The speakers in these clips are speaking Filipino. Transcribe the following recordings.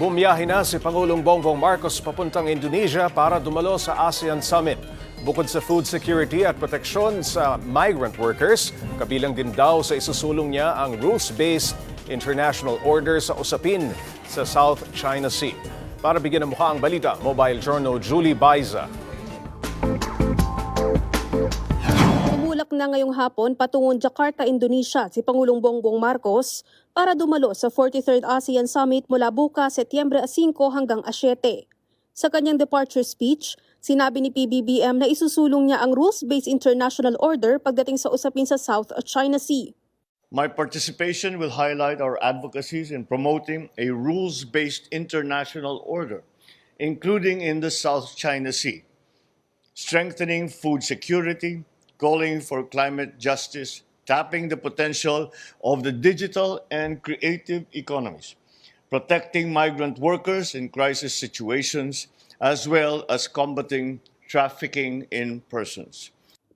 Bumiyahe na si Pangulong Bongbong Marcos papuntang Indonesia para dumalo sa ASEAN Summit. Bukod sa food security at proteksyon sa migrant workers, kabilang din daw sa isusulong niya ang rules-based international order sa usapin sa South China Sea. Para bigyan ng mukha ang balita, Mobile Journal Julie Baiza. Tumulak na ngayong hapon patungong Jakarta, Indonesia si Pangulong Bongbong Marcos para dumalo sa 43rd ASEAN Summit mula bukas Setyembre 5 hanggang 7. Sa kanyang departure speech, sinabi ni PBBM na isusulong niya ang rules-based international order pagdating sa usapin sa South China Sea. My participation will highlight our advocacies in promoting a rules based international order, including in the South China Sea, strengthening food security, calling for climate justice, tapping the potential of the digital and creative economies, protecting migrant workers in crisis situations, as well as combating trafficking in persons.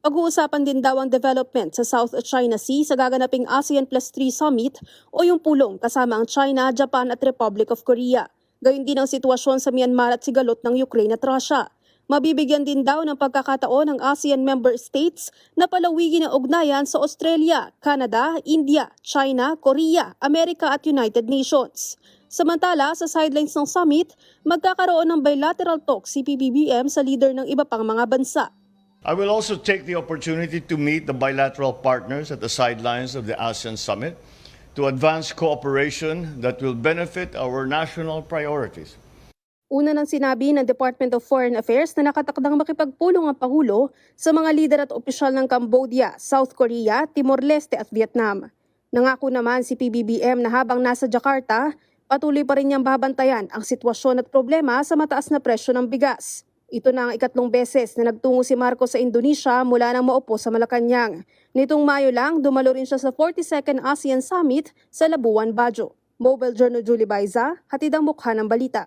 Pag-uusapan din daw ang development sa South China Sea sa gaganaping ASEAN Plus 3 Summit o yung pulong kasama ang China, Japan at Republic of Korea. Gayun din ang sitwasyon sa Myanmar at sigalot ng Ukraine at Russia. Mabibigyan din daw ng pagkakataon ng ASEAN member states na palawigin ang ugnayan sa Australia, Canada, India, China, Korea, Amerika at United Nations. Samantala, sa sidelines ng summit, magkakaroon ng bilateral talks si PBBM sa leader ng iba pang mga bansa. I will also take the opportunity to meet the bilateral partners at the sidelines of the ASEAN summit to advance cooperation that will benefit our national priorities. Una nang sinabi ng Department of Foreign Affairs na nakatakdang makipagpulong ang Pangulo sa mga lider at opisyal ng Cambodia, South Korea, Timor-Leste at Vietnam. Nangako naman si PBBM na habang nasa Jakarta, patuloy pa rin niyang babantayan ang sitwasyon at problema sa mataas na presyo ng bigas. Ito na ang ikatlong beses na nagtungo si Marcos sa Indonesia mula nang maupo sa Malacanang. Nitong Mayo lang, dumalo rin siya sa 42nd ASEAN Summit sa Labuan, Bajo. Mobile Journal Julie Baiza, hatid ang mukha ng balita.